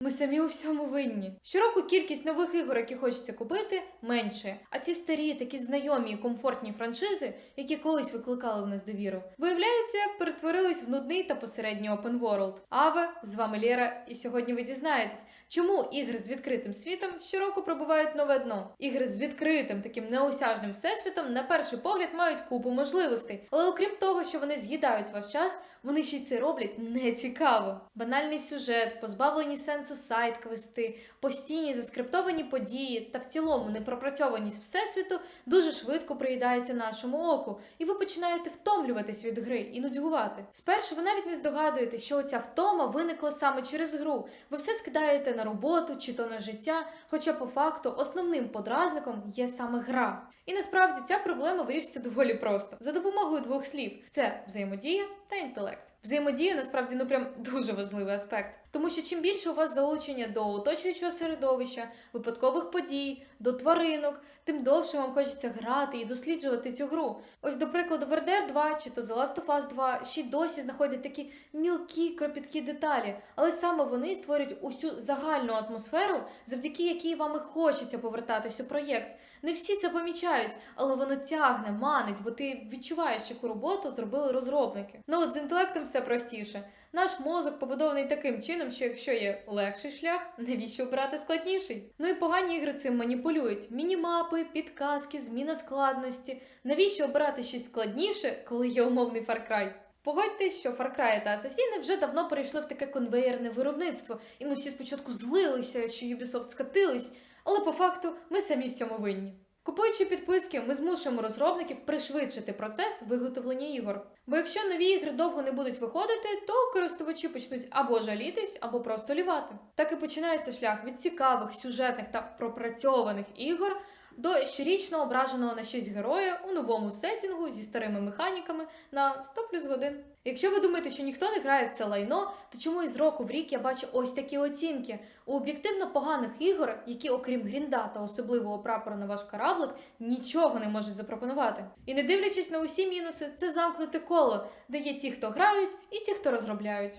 Ми самі у всьому винні. Щороку кількість нових ігор, які хочеться купити, менше. А ті старі, такі знайомі і комфортні франшизи, які колись викликали в нас довіру, виявляється, перетворились в нудний та посередній open world. Аве, з вами Лєра, і сьогодні ви дізнаєтесь, чому ігри з відкритим світом щороку пробувають нове дно. Ігри з відкритим таким неосяжним всесвітом на перший погляд мають купу можливостей, але окрім того, що вони з'їдають ваш час, вони ще й це роблять нецікаво. Банальний сюжет, позбавлені сенсу сайт-квести, постійні заскриптовані події та в цілому непропрацьованість всесвіту дуже швидко приїдається нашому оку, і ви починаєте втомлюватись від гри і нудьгувати. Спершу ви навіть не здогадуєте, що ця втома виникла саме через гру. Ви все скидаєте на роботу чи то на життя, хоча по факту основним подразником є саме гра. І насправді ця проблема вирішиться доволі просто за допомогою двох слів: це взаємодія та інтелект. Взаємодія насправді ну прям дуже важливий аспект, тому що чим більше у вас залучення до оточуючого середовища, випадкових подій, до тваринок, тим довше вам хочеться грати і досліджувати цю гру. Ось, до прикладу, в RDR 2 чи то The Last of Us 2 ще й досі знаходять такі мілкі кропіткі деталі, але саме вони створюють усю загальну атмосферу, завдяки якій вам і хочеться повертатись у проєкт. Не всі це помічають, але воно тягне, манить, бо ти відчуваєш, яку роботу зробили розробники. Ну от з інтелектом все простіше. Наш мозок побудований таким чином, що якщо є легший шлях, навіщо обирати складніший? Ну і погані ігри цим маніпулюють: мінімапи, підказки, зміна складності. Навіщо обирати щось складніше, коли є умовний Far Cry? Погодьтесь, що Far Cry та Асасіни вже давно перейшли в таке конвеєрне виробництво, і ми всі спочатку злилися, що Ubisoft скатились, але по факту ми самі в цьому винні. Купуючи підписки, ми змушуємо розробників пришвидшити процес виготовлення ігор. Бо якщо нові ігри довго не будуть виходити, то користувачі почнуть або жалітись, або просто лівати. Так і починається шлях від цікавих, сюжетних та пропрацьованих ігор до щорічно ображеного на щось героя у новому сетінгу зі старими механіками на 100 плюс годин. Якщо ви думаєте, що ніхто не грає в це лайно, то чому із року в рік я бачу ось такі оцінки у об'єктивно поганих ігор, які, окрім грінда та особливого прапора на ваш кораблик, нічого не можуть запропонувати. І не дивлячись на усі мінуси, це замкнуте коло, де є ті, хто грають, і ті, хто розробляють.